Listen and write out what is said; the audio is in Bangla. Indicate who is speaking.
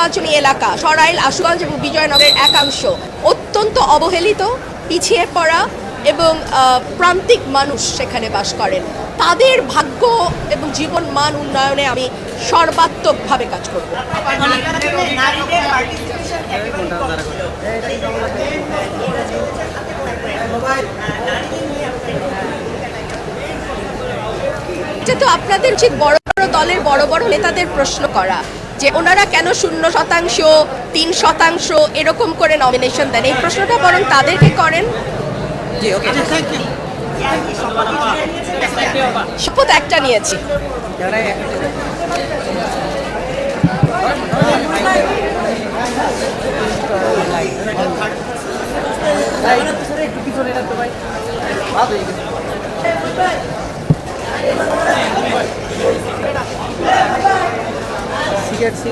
Speaker 1: নির্বাচনী এলাকা, সরাইল, আশুগঞ্জ এবং বিজয়নগরের একাংশ। অত্যন্ত অবহেলিত, পিছিয়ে পড়া এবং প্রান্তিক মানুষ সেখানে বাস করেন। তাদের ভাগ্য এবং জীবন মান উন্নয়নে আমি সর্বাত্মকভাবে কাজ করব। এটা তো আপনাদের উচিত বড় বড় দলের বড় বড় নেতাদের প্রশ্ন করা। যে ওনারা কেন শূন্য শতাংশ তিন শতাংশ এরকম করে নমিনেশন দেন? এই প্রশ্নটা বরং তাদেরকে করেন। শপথ একটা নিয়েছি। gets here.